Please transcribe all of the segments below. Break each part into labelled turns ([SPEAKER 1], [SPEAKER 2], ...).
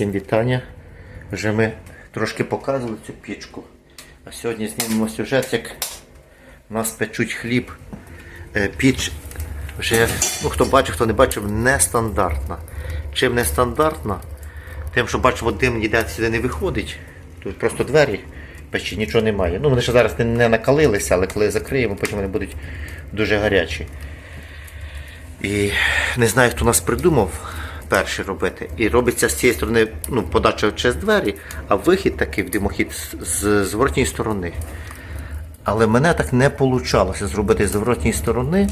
[SPEAKER 1] Всім вітання. Вже ми трошки показували цю пічку. А сьогодні знімемо сюжет, як у нас печуть хліб. Е, Піч вже, ну хто бачив, хто не бачив, нестандартна. Чим нестандартна? Тим, що бачимо, дим ніде сюди не виходить. Тут просто двері печі, нічого немає. Ну, вони ще зараз не, не накалилися, але коли закриємо, потім вони будуть дуже гарячі. І не знаю, хто нас придумав перший робити. І робиться з цієї сторони ну, подача через двері, а вихід такий в димохід з, зворотньої сторони. Але мене так не вийшло зробити з зворотньої сторони.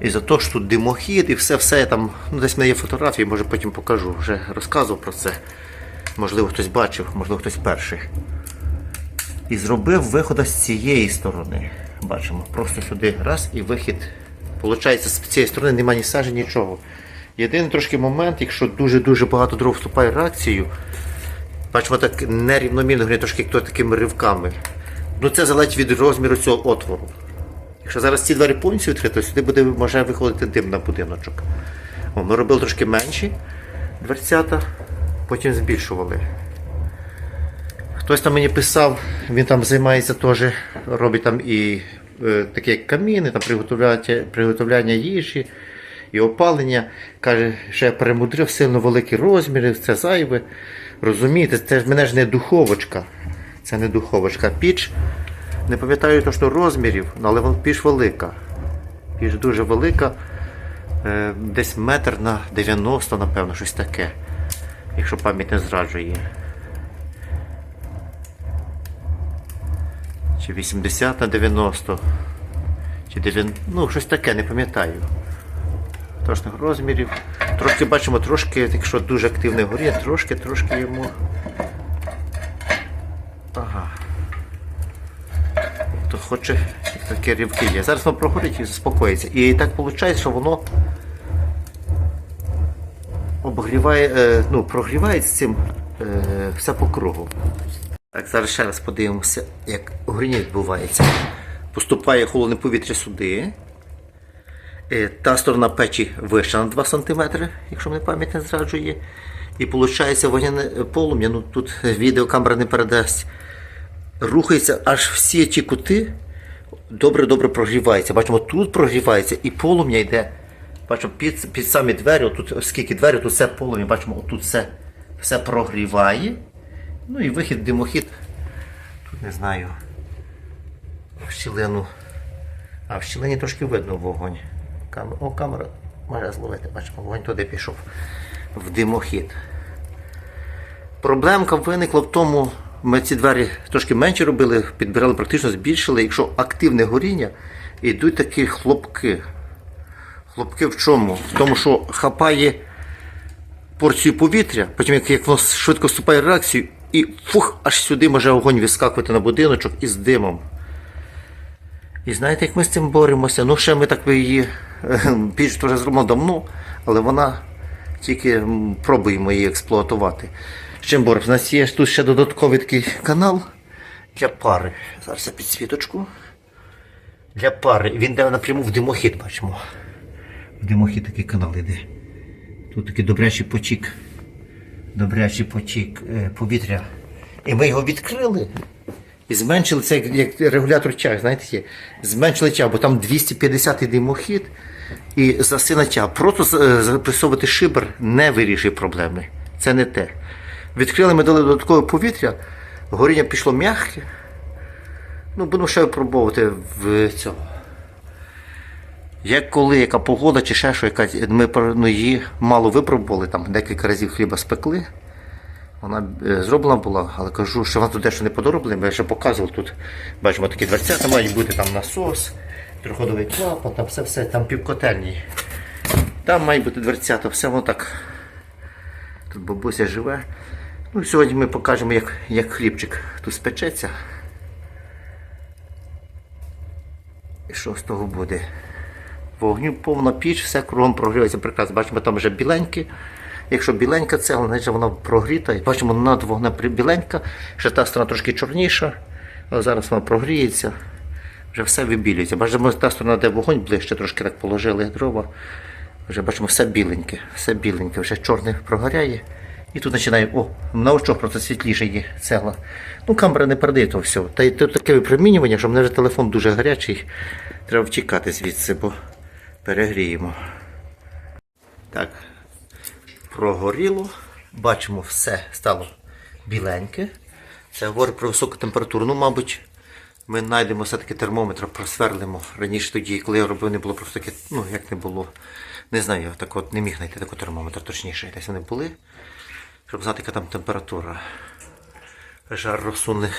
[SPEAKER 1] І за те, що тут димохід і все-все там, ну десь в мене є фотографії, може потім покажу. Вже розказував про це. Можливо, хтось бачив, можливо, хтось перший. І зробив виходи з цієї сторони. Бачимо, просто сюди раз і вихід. Получається, з цієї сторони немає ні сажі, нічого. Єдиний трошки момент, якщо дуже-дуже багато дров вступає в реакцію, бачимо так нерівномірно, говорять, трошки як то такими ривками. Ну це залежить від розміру цього отвору. Якщо зараз ці двері повністю відкриті, то сюди буде може виходити дим на будиночок. О, ми робили трошки менші дверцята, потім збільшували. Хтось там мені писав, він там займається теж, робить там і е, такі як каміни, там приготовляння, приготовляння їжі і опалення. Каже, що я перемудрив сильно великі розміри, це зайве. Розумієте, це ж мене ж не духовочка. Це не духовочка. Піч, не пам'ятаю точно розмірів, але піч велика. Піч дуже велика. Е, Десь метр на 90, напевно, щось таке. Якщо пам'ять не зраджує. Чи 80 на 90, чи 90, ну щось таке, не пам'ятаю. Точних розмірів. Трошки бачимо, трошки, якщо дуже активне горіння, трошки, трошки йому. Ага. Хто хоче, такі рівки є. Зараз воно прогорить і заспокоїться. І так виходить, що воно обгріває, е, ну, прогрівається цим е, все по кругу. Так, зараз ще раз подивимося, як горіння відбувається. Поступає холодне повітря сюди. Е, Та сторона печі вища на 2 см, якщо мене пам'ять не зраджує. І виходить вогняне полум'я, ну тут відеокамера не передасть. Рухається аж всі ті кути добре-добре прогріваються. Бачимо, тут прогрівається і полум'я йде. Бачимо, під, під самі двері, тут скільки двері, тут все полум'я, бачимо, тут все, все прогріває. Ну і вихід, димохід. Тут не знаю. В щілину. А в щілині трошки видно вогонь. Кам... О, камера може зловити, бачимо, вогонь туди пішов. В димохід. Проблемка виникла в тому, ми ці двері трошки менше робили, підбирали, практично збільшили. Якщо активне горіння, йдуть такі хлопки. Хлопки в чому? В тому, що хапає порцію повітря, потім як воно швидко вступає в реакцію, і фух, аж сюди може огонь вискакувати на будиночок із димом. І знаєте, як ми з цим боремося? Ну, ще ми так її е, піч вже зробимо давно, але вона тільки пробуємо її експлуатувати. З чим боремося? У нас є тут ще додатковий такий канал для пари. Зараз я підсвіточку. Для пари. Він йде напряму в димохід, бачимо. В димохід такий канал йде. Тут такий добрячий потік. Добрячий потік е, повітря. І ми його відкрили. І зменшили це як, регулятор тяг, знаєте, є. Зменшили тяг, бо там 250-й димохід і засина тяг. Просто е, запресовувати шибер не вирішує проблеми. Це не те. Відкрили ми дали додаткове повітря, горіння пішло м'яке. Ну, будемо ще випробовувати в цьому. Як коли, яка погода чи ще що, яка, ми ну, її мало випробували, там декілька разів хліба спекли. Вона е, зроблена була, але кажу, що вона тут дещо не подороблена, бо я ще показував тут. Бачимо такі дверцята, мають бути там насос, триходовий клапан, там все, все, там півкотельні. Там мають бути дверцята, все воно так. Тут бабуся живе. Ну, сьогодні ми покажемо, як, як хлібчик тут спечеться. І що з того буде? Вогню повна піч, все кругом прогрівається прекрасно. Бачимо, там вже біленьке. Якщо біленька цегла, значить вона прогріта. І бачимо, над вогнем біленька, ще та сторона трошки чорніша, але зараз вона прогріється, вже все вибілюється. Бачимо, та сторона, де вогонь ближче, трошки так положили дрова. Вже бачимо все біленьке, все біленьке, вже чорне прогоряє І тут починає, о, на очах просто світліше є цегла. Ну, камера не передає то все. Та й тут таке випромінювання, що в мене вже телефон дуже гарячий. Треба втікати звідси, бо перегріємо. Так, прогоріло. Бачимо, все стало біленьке. Це говорить про високу температуру. Ну, мабуть, ми знайдемо все-таки термометр, просверлимо. Раніше тоді, коли я робив, не було просто таке, ну як не було. Не знаю, я так от не міг знайти такий термометр, точніше, десь вони були, щоб знати, яка там температура. Жар розсуне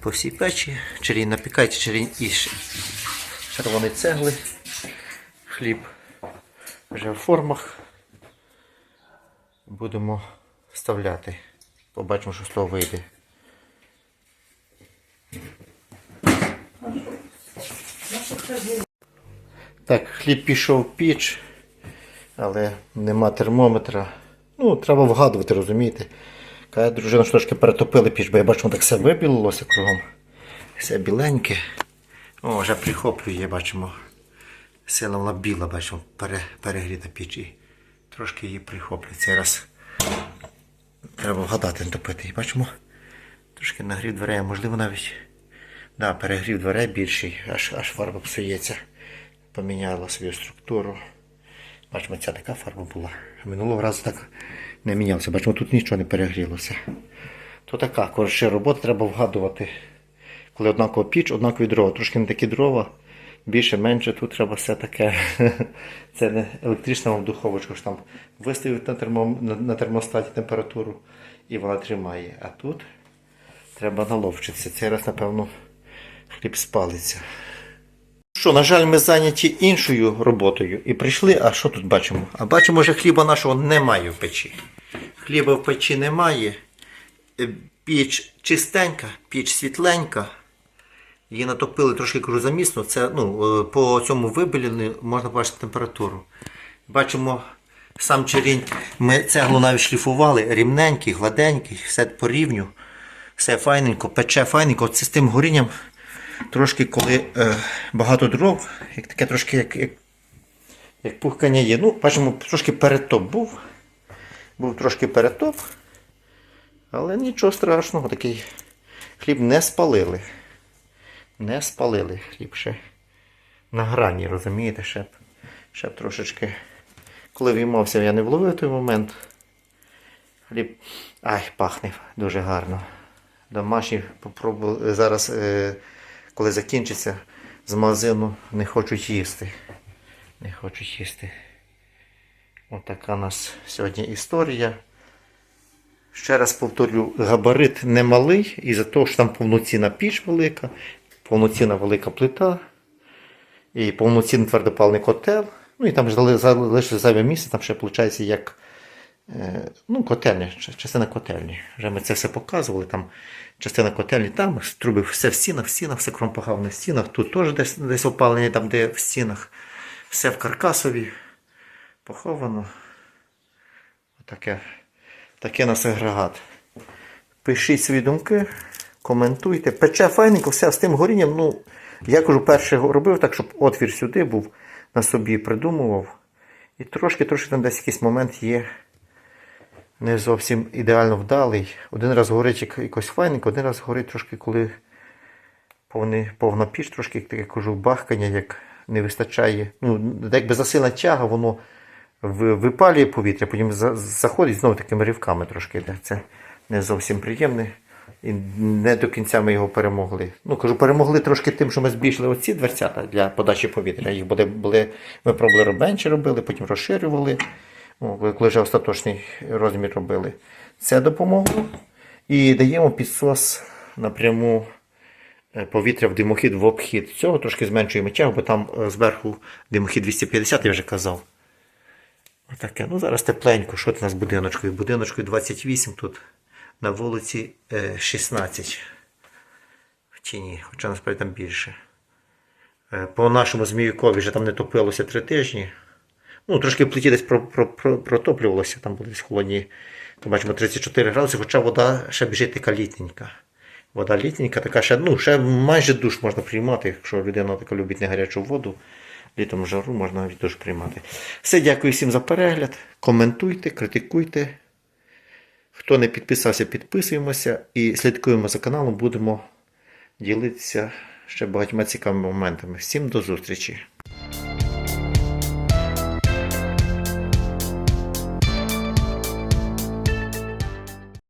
[SPEAKER 1] по всій печі, черінь напікається, черінь і червоні цегли, хліб вже в формах. Будемо вставляти. Побачимо, що з того вийде. Так, хліб пішов в піч, але нема термометра. Ну, треба вгадувати, розумієте. Каже, дружина що трошки перетопили піч, бо я бачу, так все вибілилося кругом. Все біленьке. О, вже прихоплює, бачимо. Сила вона біла, бачимо, пере, перегріта піч трошки її прихоплює. Цей треба вгадати, не топити. І бачимо, трошки нагрів дверей, можливо навіть. Да, перегрів дверей більший, аж, аж фарба псується. Поміняла свою структуру. Бачимо, ця така фарба була. Минулого разу так не мінялося. Бачимо, тут нічого не перегрілося. То така, коротше, робота треба вгадувати. Коли однаково піч, однакові дрова. Трошки не такі дрова, більше, менше, тут треба все таке. Це не електрична духовочка, що там виставив на, термо, на термостаті температуру і вона тримає. А тут треба наловчитися. Цей раз, напевно, хліб спалиться. Що, на жаль, ми зайняті іншою роботою і прийшли, а що тут бачимо? А бачимо, що хліба нашого немає в печі. Хліба в печі немає. Е, Піч чистенька, піч світленька. Її натопили трошки кажу замісно. Це ну, е, по цьому вибілені можна бачити температуру. Бачимо сам черінь. Ми цеглу навіть шліфували, рівненький, гладенький, все по рівню, все файненько, пече файненько. Це з тим горінням трошки, коли е, багато дров, як таке трошки як, як, як пухкання є. Ну, бачимо, трошки перетоп був. Був трошки перетоп. Але нічого страшного, такий хліб не спалили. Не спалили хліб ще на грані, розумієте, ще, б- ще б трошечки. Коли віймався, я не вловив той момент. Хліб. Ай, пахне дуже гарно. Домашні попробували зараз, е, коли закінчиться з магазину, не хочуть їсти. Не хочуть їсти. Отака у нас сьогодні історія. Ще раз повторю, габарит немалий, і за того, що там повноцінна піч велика, повноцінна велика плита, і повноцінний твердопаливний котел. Ну і там залишилося зайве місце, там ще виходить як е, ну, котельня, частина котельні. Вже ми це все показували. Там частина котельні, там труби все в стінах, в стінах, все кромпогавне в стінах. Тут теж десь, десь опалення, там, де в стінах. Все в каркасові поховано. Отаке, таке нас агрегат. Пишіть свої думки, коментуйте. Пече файненько, все з тим горінням. Ну, я кажу, перше робив так, щоб отвір сюди був, на собі придумував. І трошки, трошки там десь якийсь момент є не зовсім ідеально вдалий. Один раз горить як- якось файненько, один раз горить трошки, коли повна піч, трошки, як таке кажу, бахкання, як не вистачає. Ну, якби засильна тяга, воно випалює повітря, потім заходить знову такими ривками трошки. Це не зовсім приємне. І не до кінця ми його перемогли. Ну, кажу, перемогли трошки тим, що ми збільшили оці дверцята для подачі повітря. Їх були, були, ми пробували менше робили, потім розширювали. Коли вже остаточний розмір робили. Це допомогло. І даємо підсос напряму е, повітря в димохід в обхід. Цього трошки зменшуємо тягу, бо там е, зверху димохід 250, я вже казав. Отаке. Ну зараз тепленько. Що це у нас будиночкою? Будиночкою 28 тут. На вулиці е, 16. В тіні, хоча насправді там більше. Е, По нашому Зміюкові вже там не топилося три тижні. Ну, трошки в плиті десь про, про, про, протоплювалося, там були десь холодні. То бачимо 34 градуси, хоча вода ще біжить така літненька. Вода літненька, така ще, ну, ще майже душ можна приймати, якщо людина така любить не гарячу воду. Літом жару можна навіть душ приймати. Все, дякую всім за перегляд. Коментуйте, критикуйте. Хто не підписався, підписуємося і слідкуємо за каналом, будемо ділитися ще багатьма цікавими моментами. Всім до зустрічі!